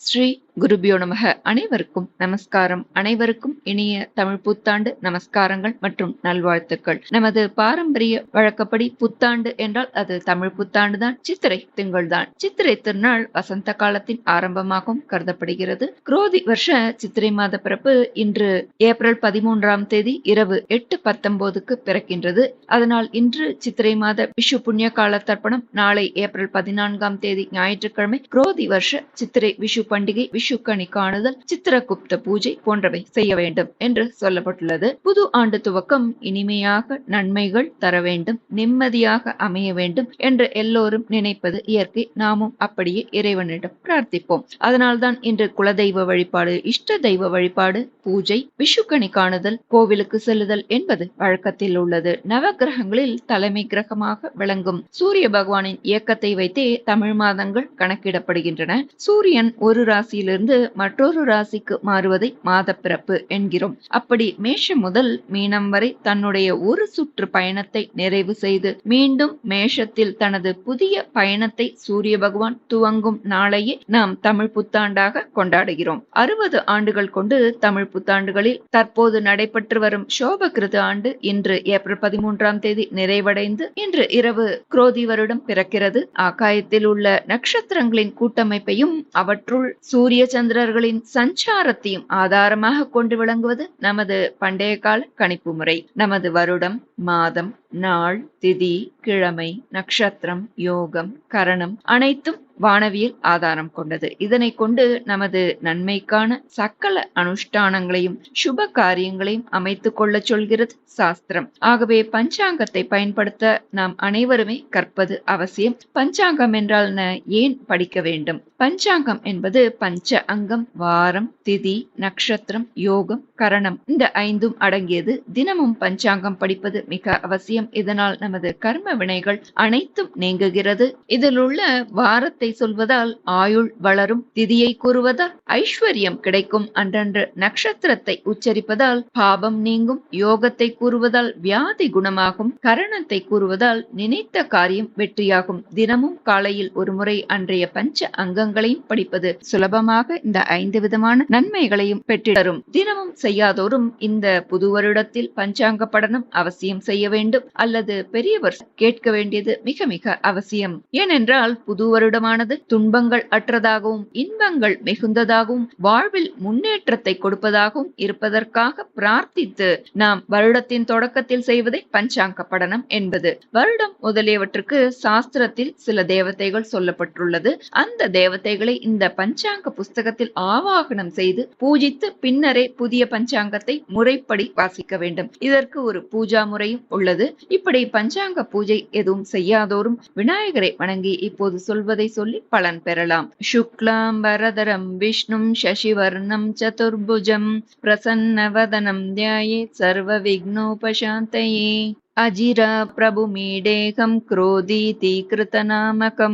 three, குருபியோ நமக. அனைவருக்கும் நமஸ்காரம். அனைவருக்கும் இனிய தமிழ் புத்தாண்டு நமஸ்காரங்கள் மற்றும் நல்வாழ்த்துக்கள். நமது பாரம்பரிய வழக்கப்படி புத்தாண்டு என்றால் அது தமிழ் புத்தாண்டு தான் சித்திரை திங்கள் தான் சித்திரை திருநாள் வசந்த காலத்தின் ஆரம்பமாகவும் கருதப்படுகிறது. குரோதி வருஷ சித்திரை மாத பிறப்பு இன்று ஏப்ரல் பதிமூன்றாம் தேதி இரவு எட்டு பத்தொன்பதுக்கு பிறக்கின்றது. அதனால் இன்று சித்திரை மாத விஷு புண்ணிய கால தர்ப்பணம் நாளை ஏப்ரல் பதினான்காம் தேதி ஞாயிற்றுக்கிழமை குரோதி வருஷ சித்திரை விஷு பண்டிகை விஷு விஷுக்கணி காணுதல் சித்திரகுப்த பூஜை போன்றவை செய்ய வேண்டும் என்று சொல்லப்பட்டுள்ளது. புது ஆண்டு துவக்கம் இனிமையாக நன்மைகள் தர வேண்டும் நிம்மதியாக அமைய வேண்டும் என்று எல்லோரும் நினைப்பது இயற்கை. நாமும் அப்படியே இறைவனிடம் பிரார்த்திப்போம். அதனால்தான் இன்று குலதெய்வ வழிபாடு இஷ்ட தெய்வ வழிபாடு பூஜை விஷுக்கணி காணுதல் கோவிலுக்கு செல்லுதல் என்பது வழக்கத்தில் உள்ளது. நவகிரகங்களில் தலைமை கிரகமாக விளங்கும் சூரிய பகவானின் இயக்கத்தை வைத்தே தமிழ் மாதங்கள் கணக்கிடப்படுகின்றன. சூரியன் ஒரு ராசியிலிருந்து ராசியிலிருந்து மற்றொரு ராசிக்கு மாறுவதை மாதப்பிறப்பு என்கிறோம். அப்படி மேஷம் முதல் மீனம் வரை தன்னுடைய ஒரு சுற்று பயணத்தை நிறைவு செய்து மீண்டும் மேஷத்தில் தனது புதிய பயணத்தை சூரிய பகவான் துவங்கும் நாளையே நாம் தமிழ் புத்தாண்டாக கொண்டாடுகிறோம். அறுபது ஆண்டுகள் கொண்டு தமிழ் புத்தாண்டுகளில் தற்போது நடைபெற்று வரும் சோபகிருத ஆண்டு இன்று ஏப்ரல் பதிமூன்றாம் தேதி நிறைவடைந்து இன்று இரவு குரோதி வருடம் பிறக்கிறது. ஆகாயத்தில் உள்ள நட்சத்திரங்களின் கூட்டமைப்பையும் அவற்றுள் சூரிய சந்திரர்களின் சஞ்சாரத்தையும் ஆதாரமாக கொண்டு விளங்குவது நமது பண்டைய கால கணிப்பு முறை. நமது வருடம் மாதம் நாள் திதி கிழமை நட்சத்திரம் யோகம் கரணம் அனைத்தும் வானவியல் ஆதாரம் கொண்டது. இதனை கொண்டு நமது நன்மைக்கான சக்கல அனுஷ்டானங்களையும் சுப காரியங்களையும் அமைத்துக் கொள்ள சொல்கிறது சாஸ்திரம். ஆகவே பஞ்சாங்கத்தை பயன்படுத்த நாம் அனைவருமே கற்பது அவசியம். பஞ்சாங்கம் என்றால் ஏன் படிக்க வேண்டும்? பஞ்சாங்கம் என்பது பஞ்ச அங்கம் வாரம் திதி நட்சத்திரம் யோகம் கரணம். இந்த ஐந்தும் அடங்கியது தினமும் பஞ்சாங்கம் படிப்பது மிக அவசியம். இதனால் நமது கர்ம வினைகள் அனைத்தும் நீங்குகிறது. இதில் உள்ள வாரத்தை சொல்வதால் ஆயுள் வளரும் திதியை கூறுவதால் ஐஸ்வர்யம் கிடைக்கும் அன்றன்று நட்சத்திரத்தை உச்சரிப்பதால் பாபம் நீங்கும் யோகத்தை கூறுவதால் வியாதி குணமாகும் கரணத்தை கூறுவதால் நினைத்த காரியம் வெற்றியாகும். தினமும் காலையில் ஒருமுறை அன்றைய பஞ்ச அங்கங்களையும் படிப்பது சுலபமாக இந்த ஐந்து விதமான நன்மைகளையும் பெற்றிடரும். தினமும் செய்யாதோரும் இந்த புது வருடத்தில் பஞ்சாங்க படனம் அவசியம் செய்ய வேண்டும் அல்லது பெரியவர் கேட்க வேண்டியது மிக மிக அவசியம். ஏனென்றால் புது வருடமான வருடமானது துன்பங்கள் அற்றதாகவும் இன்பங்கள் மிகுந்ததாகவும் வாழ்வில் முன்னேற்றத்தை கொடுப்பதாகவும் இருப்பதற்காக பிரார்த்தித்து நாம் வருடத்தின் தொடக்கத்தில் செய்வதை பஞ்சாங்க படனம் என்பது. வருடம் முதலியவற்றுக்கு சாஸ்திரத்தில் சில தேவதைகள் சொல்லப்பட்டுள்ளது. அந்த தேவதைகளை இந்த பஞ்சாங்க புஸ்தகத்தில் ஆவாகனம் செய்து பூஜித்து பின்னரே புதிய பஞ்சாங்கத்தை முறைப்படி வாசிக்க வேண்டும். இதற்கு ஒரு பூஜா முறையும் உள்ளது. இப்படி பஞ்சாங்க பூஜை எதுவும் செய்யாதோரும் விநாயகரை வணங்கி இப்போது சொல்வதை சொல்லி பலன் பெறலாம் சுக்லாம் வரதரம் விஷ்ணும் சசிவர்ணம் சதுர்புஜம் பிரசன்னவதனம் தியாயே சர்வ விக்னோபசாந்தயே अजिरा प्रभुमीडेकं क्रोधीति कृतनामकं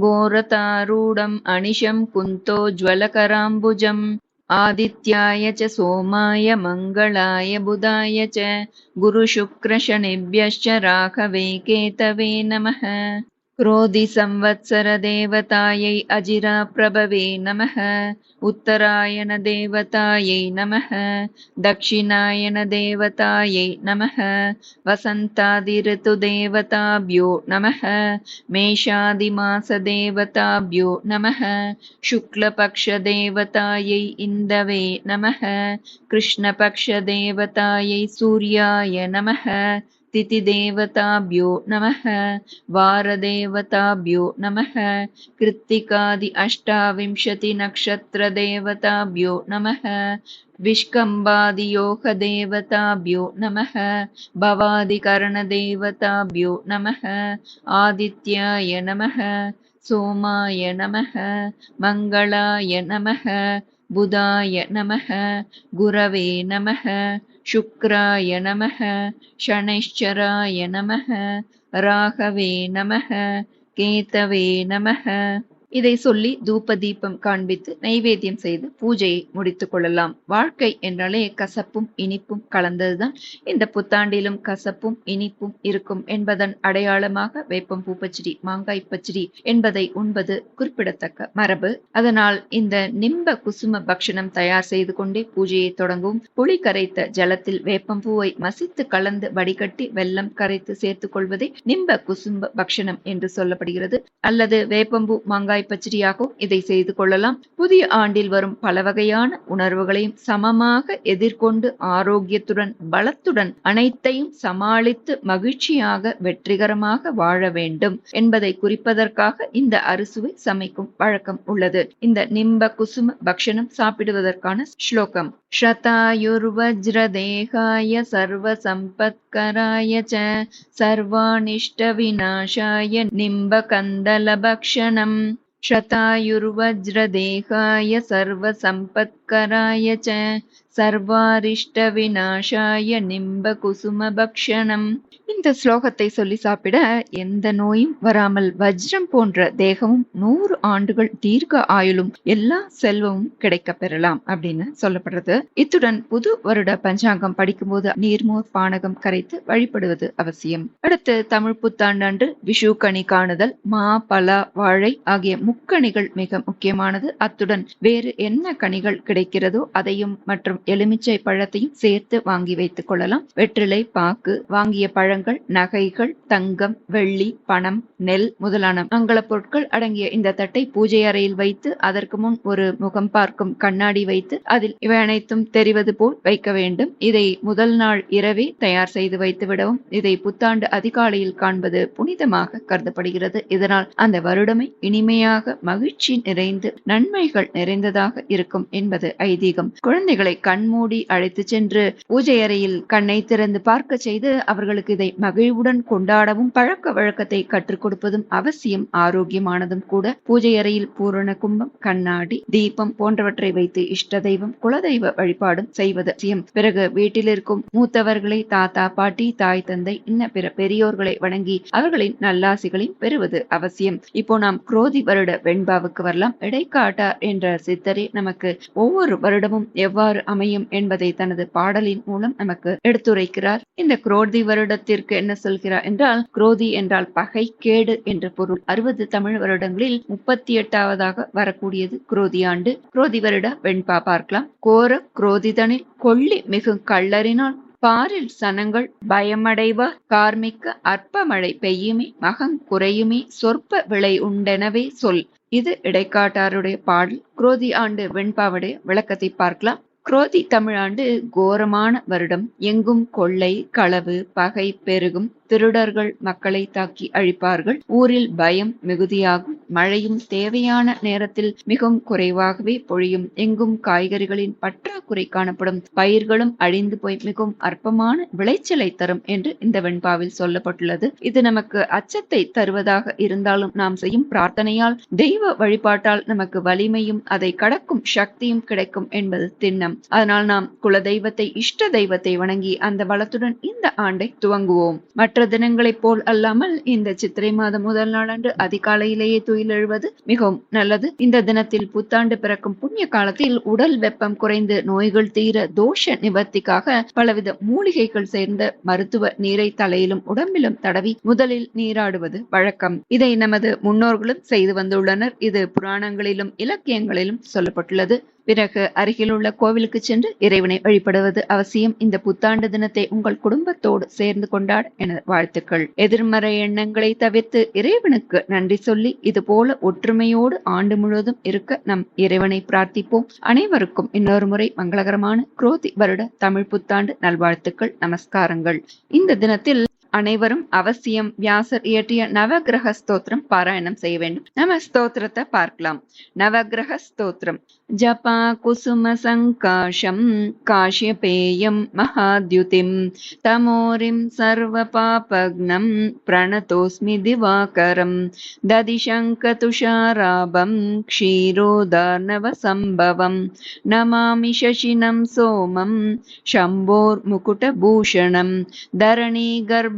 घोरतारूढम् अनिशं कुन्तोज्ज्वलकराम्बुजम् आदित्याय च सोमाय मङ्गलाय बुधाय च गुरुशुक्रशनिभ्यश्च राघवे केतवे नमः क्रोधिसंवत्सरदेवतायै अजिराप्रभवे नमः उत्तरायणदेवतायै नमः दक्षिणायनदेवतायै नमः वसन्तादिऋतुदेवताभ्यो नमः मेषादिमासदेवताभ्यो नमः शुक्लपक्षदेवतायै इन्दवे नमः कृष्णपक्षदेवतायै सूर्याय नमः तिथिदेवताभ्यो नमः। वारदेवताभ्यो नमः। कृत्तिकादि अष्टाविंशतिनक्षत्रदेवताभ्यो नमः। विष्कम्बादियोगदेवताभ्यो नमः। भवादिकरणदेवताभ्यो नमः। आदित्याय नमः। सोमाय नमः। मङ्गलाय नमः। बुधाय नमः। गुरवे नमः शुक्राय नमः शनैश्चराय नमः राघवे नमः केतवे नमः இதை சொல்லி தூப தீபம் காண்பித்து நைவேத்தியம் செய்து பூஜையை முடித்துக் கொள்ளலாம். வாழ்க்கை என்றாலே கசப்பும் இனிப்பும் கலந்ததுதான். இந்த புத்தாண்டிலும் கசப்பும் இனிப்பும் இருக்கும் என்பதன் அடையாளமாக வேப்பம் பூ மாங்காய் பச்சடி என்பதை உண்பது குறிப்பிடத்தக்க மரபு. அதனால் இந்த நிம்ப குசும பக்ஷணம் தயார் செய்து கொண்டே பூஜையை தொடங்கும் புளி கரைத்த ஜலத்தில் வேப்பம் பூவை மசித்து கலந்து வடிகட்டி வெல்லம் கரைத்து சேர்த்துக் கொள்வதே நிம்ப குசும்ப பக்ஷணம் என்று சொல்லப்படுகிறது. அல்லது வேப்பம்பூ மாங்காய் தேங்காய் பச்சடியாகவும் இதை செய்து கொள்ளலாம். புதிய ஆண்டில் வரும் பல வகையான உணர்வுகளையும் சமமாக எதிர்கொண்டு ஆரோக்கியத்துடன் பலத்துடன் அனைத்தையும் சமாளித்து மகிழ்ச்சியாக வெற்றிகரமாக வாழ வேண்டும் என்பதை குறிப்பதற்காக இந்த அறுசுவை சமைக்கும் பழக்கம் உள்ளது. இந்த நிம்ப குசும பக்ஷணம் சாப்பிடுவதற்கான ஸ்லோகம். ஸ்ரதாயுர்வஜ்ரதேகாய சர்வ சம்பத்கராய ச சர்வாணிஷ்ட விநாசாய நிம்பகந்தல பக்ஷணம் शतायुर्वज्रदेहाय सर्वसम्पत्कराय च சர்வாரிஷ்டவிநாசாய நிம்ப குசும பக்ஷணம் இந்த ஸ்லோகத்தை சொல்லி சாப்பிட எந்த நோயும் வராமல் வஜ்ரம் போன்ற தேகமும் நூறு ஆண்டுகள் தீர்க்க ஆயுளும் எல்லா செல்வமும் கிடைக்க பெறலாம் அப்படின்னு சொல்லப்படுறது. இத்துடன் புது வருட பஞ்சாங்கம் படிக்கும்போது நீர்மோர் பானகம் கரைத்து வழிபடுவது அவசியம். அடுத்து தமிழ் புத்தாண்டு அன்று விஷு கனி காணுதல் மா பலா வாழை ஆகிய முக்கணிகள் மிக முக்கியமானது. அத்துடன் வேறு என்ன கனிகள் கிடைக்கிறதோ அதையும் மற்றும் எலுமிச்சை பழத்தையும் சேர்த்து வாங்கி வைத்துக் கொள்ளலாம். வெற்றிலை பாக்கு வாங்கிய பழங்கள் நகைகள் தங்கம் வெள்ளி பணம் நெல் முதலான மங்கள பொருட்கள் அடங்கிய இந்த தட்டை பூஜை அறையில் வைத்து அதற்கு முன் ஒரு முகம் பார்க்கும் கண்ணாடி வைத்து அதில் இவை அனைத்தும் தெரிவது போல் வைக்க வேண்டும். இதை முதல் நாள் இரவே தயார் செய்து வைத்து விடவும் இதை புத்தாண்டு அதிகாலையில் காண்பது புனிதமாக கருதப்படுகிறது. இதனால் அந்த வருடமே இனிமையாக மகிழ்ச்சி நிறைந்து நன்மைகள் நிறைந்ததாக இருக்கும் என்பது ஐதீகம். குழந்தைகளை கண்மூடி அழைத்து சென்று பூஜை அறையில் கண்ணை திறந்து பார்க்க செய்து அவர்களுக்கு இதை மகிழ்வுடன் கொண்டாடவும் பழக்க வழக்கத்தை கற்றுக் கொடுப்பதும் அவசியம். ஆரோக்கியமானதும் கூட பூஜை அறையில் பூரண கும்பம் கண்ணாடி தீபம் போன்றவற்றை வைத்து இஷ்ட தெய்வம் குலதெய்வ வழிபாடும் செய்வது அவசியம். பிறகு வீட்டில் இருக்கும் மூத்தவர்களை தாத்தா பாட்டி தாய் தந்தை இன்ன பிற பெரியோர்களை வணங்கி அவர்களின் நல்லாசிகளையும் பெறுவது அவசியம். இப்போ நாம் குரோதி வருட வெண்பாவுக்கு வரலாம். இடைக்காட்டார் என்ற சித்தரே நமக்கு ஒவ்வொரு வருடமும் எவ்வாறு அமையும் என்பதை தனது பாடலின் மூலம் நமக்கு எடுத்துரைக்கிறார். இந்த குரோதி வருடத்திற்கு என்ன சொல்கிறார் என்றால் குரோதி என்றால் பகை கேடு என்ற பொருள். அறுபது தமிழ் வருடங்களில் முப்பத்தி எட்டாவதாக வரக்கூடியது குரோதி ஆண்டு. குரோதி வருட வெண்பா பார்க்கலாம். கோர குரோதிதனில் கொள்ளி மிகு கள்ளறினால் பாரில் சனங்கள் பயமடைவார் கார்மிக்க அற்ப மழை பெய்யுமே மகம் குறையுமே சொற்ப விளை உண்டெனவே சொல். இது இடைக்காட்டாருடைய பாடல். குரோதி ஆண்டு வெண்பாவுடைய விளக்கத்தை பார்க்கலாம். குரோதி தமிழாண்டு கோரமான வருடம். எங்கும் கொள்ளை களவு பகை பெருகும். திருடர்கள் மக்களை தாக்கி அழிப்பார்கள். ஊரில் பயம் மிகுதியாகும். மழையும் தேவையான நேரத்தில் மிகவும் குறைவாகவே பொழியும். எங்கும் காய்கறிகளின் பற்றாக்குறை காணப்படும். பயிர்களும் அழிந்து போய் மிகவும் அற்பமான விளைச்சலை தரும் என்று இந்த வெண்பாவில் சொல்லப்பட்டுள்ளது. இது நமக்கு அச்சத்தை தருவதாக இருந்தாலும் நாம் செய்யும் பிரார்த்தனையால் தெய்வ வழிபாட்டால் நமக்கு வலிமையும் அதை கடக்கும் சக்தியும் கிடைக்கும் என்பது திண்ணம். அதனால் நாம் குல தெய்வத்தை இஷ்ட தெய்வத்தை வணங்கி அந்த வளத்துடன் இந்த ஆண்டை துவங்குவோம். மற்ற தினங்களைப் போல் அல்லாமல் இந்த சித்திரை மாதம் முதல் நாளன்று அதிகாலையிலேயே துயிலெழுவது மிகவும் நல்லது. இந்த தினத்தில் புத்தாண்டு பிறக்கும் புண்ணிய காலத்தில் உடல் வெப்பம் குறைந்து நோய்கள் தீர தோஷ நிவர்த்திக்காக பலவித மூலிகைகள் சேர்ந்த மருத்துவ நீரை தலையிலும் உடம்பிலும் தடவி முதலில் நீராடுவது வழக்கம். இதை நமது முன்னோர்களும் செய்து வந்துள்ளனர். இது புராணங்களிலும் இலக்கியங்களிலும் சொல்லப்பட்டுள்ளது. பிறகு அருகிலுள்ள கோவிலுக்கு சென்று இறைவனை வழிபடுவது அவசியம். இந்த புத்தாண்டு தினத்தை உங்கள் குடும்பத்தோடு சேர்ந்து கொண்டாட என வாழ்த்துக்கள். எதிர்மறை எண்ணங்களை தவிர்த்து இறைவனுக்கு நன்றி சொல்லி இது போல ஒற்றுமையோடு ஆண்டு முழுவதும் இருக்க நம் இறைவனை பிரார்த்திப்போம். அனைவருக்கும் இன்னொரு முறை மங்களகரமான குரோதி வருட தமிழ் புத்தாண்டு நல்வாழ்த்துக்கள் நமஸ்காரங்கள். இந்த தினத்தில் அனைவரும் அவசியம் வியாசர் இயற்றிய நவகிரக ஸ்தோத்திரம் பாராயணம் செய்ய வேண்டும் நம்ம ஸ்தோத்திரத்தை பார்க்கலாம் நவகிரக ஸ்தோத்திரம் ஜபா குசும சங்காஷம் காஷ்யபேயம் மகாத்யுதிம் தமோரிம் சர்வ பாபக்னம் பிரணதோஸ்மி திவாகரம் ததிசங்க துஷாராபம் க்ஷீரோதார்ணவ சம்பவம் நமாமி சசினம் சோமம் शम्भोर्मुकुटभूषणं धरणी गर्भ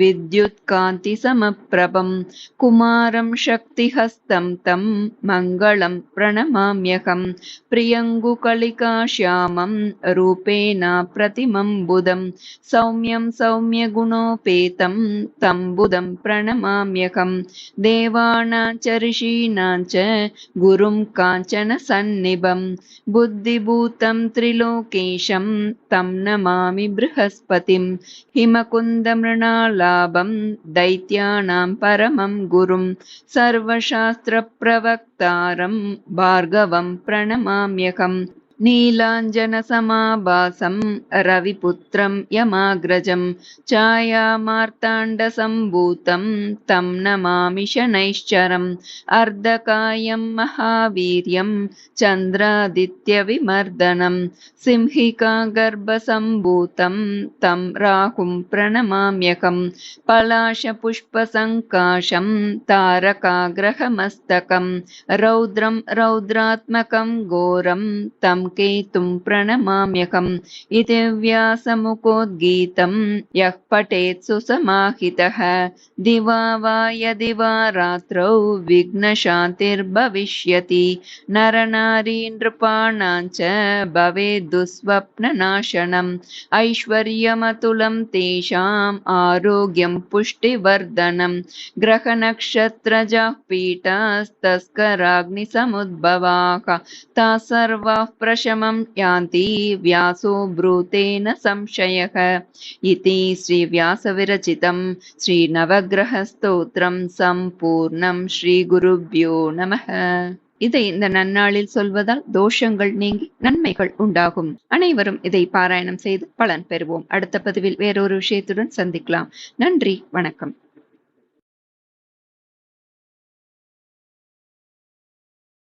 विद्युत्कान्तिसमप्रभं कुमारं शक्तिहस्तं प्रियङ्गुकलिकाश्यामं रूपेण प्रतिमं बुधं सौम्यं सौम्यगुणोपेतं तं बुधं प्रणमाम्यहं देवानां च ऋषीणां च गुरुं काञ्चनसन्निभं बुद्धिभूतं त्रिलोकेशं तं नमामि बृहस्पतिं हिमकुन्दमृणालाभं दैत्यानां परमं गुरुं सर्वशास्त्रप्रवक्तारं भार्गवं प्रणमाम्यहम् नीलाञ्जनसमाभासं रविपुत्रं यमाग्रजं छायामार्ताण्डसम्भूतं तं नमामि शनैश्चरम् अर्धकायं महावीर्यं चन्द्रादित्यविमर्दनं सिंहिकागर्भसम्भूतं तं राहुं प्रणमाम्यहं पलाशपुष्पसङ्काशं तारकाग्रहमस्तकं रौद्रं रौद्रात्मकं घोरं तं केतुं प्रणमाम्यहम् इति व्यासमुखोद्गीतं यः पठेत् सुसमाहितः। दिवा वा यदि वा रात्रौ विघ्नशान्तिर्भविष्यति। नरनारी नृपाणां च भवेद्दुःस्वप्ननाशनम् ऐश्वर्यमतुलं तेषाम् आरोग्यं पुष्टिवर्धनं ग्रहनक्षत्रजाः पीठास्तस्कराग्निसमुद्भवाः। ताः सर्वाः प्रशमं यान्ति व्यासो ब्रूतेन संशयः इति श्रीव्यासविरचितं श्रीनवग्रहस्तोत्रं சம்பூர்ணம் ஸ்ரீ குருப்யோ நமக இதை இந்த நன்னாளில் சொல்வதால் தோஷங்கள் நீங்கி நன்மைகள் உண்டாகும் அனைவரும் இதை பாராயணம் செய்து பலன் பெறுவோம் அடுத்த பதிவில் வேறொரு விஷயத்துடன் சந்திக்கலாம் நன்றி வணக்கம்